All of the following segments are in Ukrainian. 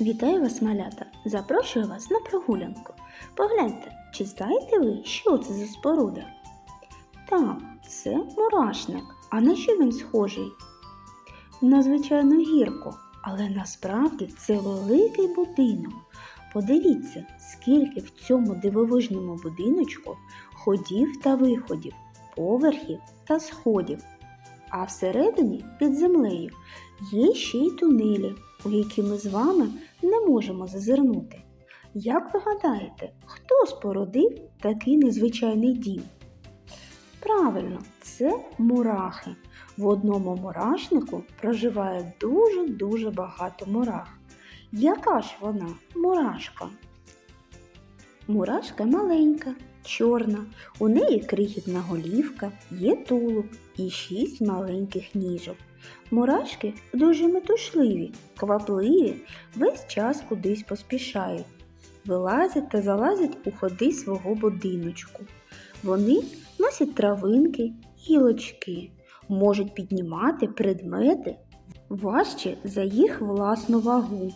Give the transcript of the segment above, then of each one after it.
Вітаю вас, малята! Запрошую вас на прогулянку. Погляньте, чи знаєте ви, що це за споруда? Так, це мурашник. А на що він схожий? На звичайну гірку, але насправді це великий будинок. Подивіться, скільки в цьому дивовижному будиночку ходів та виходів, поверхів та сходів. А всередині під землею є ще й тунелі, у які ми з вами не можемо зазирнути. Як ви гадаєте, хто спорудив такий незвичайний дім? Правильно, це мурахи. В одному мурашнику проживає дуже-дуже багато мурах. Яка ж вона мурашка? Мурашка маленька, чорна, у неї крихітна голівка, є тулуб і шість маленьких ніжок. Мурашки дуже метушливі, квапливі, весь час кудись поспішають, вилазять та залазять у ходи свого будиночку. Вони носять травинки, гілочки, можуть піднімати предмети важче за їх власну вагу.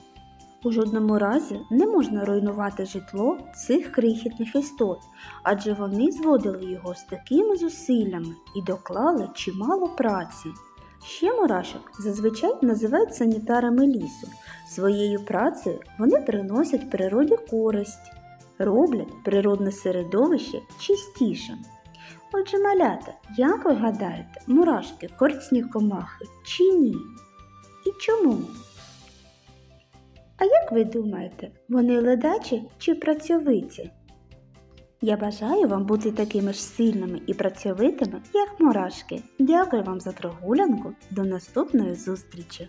У жодному разі не можна руйнувати житло цих крихітних істот, адже вони зводили його з такими зусиллями і доклали чимало праці. Ще мурашок зазвичай називають санітарами лісу. Своєю працею вони приносять природі користь, роблять природне середовище чистішим. Отже, малята, як ви гадаєте, мурашки корисні комахи чи ні? І чому? А як ви думаєте, вони ледачі чи працьовиті? Я бажаю вам бути такими ж сильними і працьовитими, як мурашки. Дякую вам за прогулянку. До наступної зустрічі!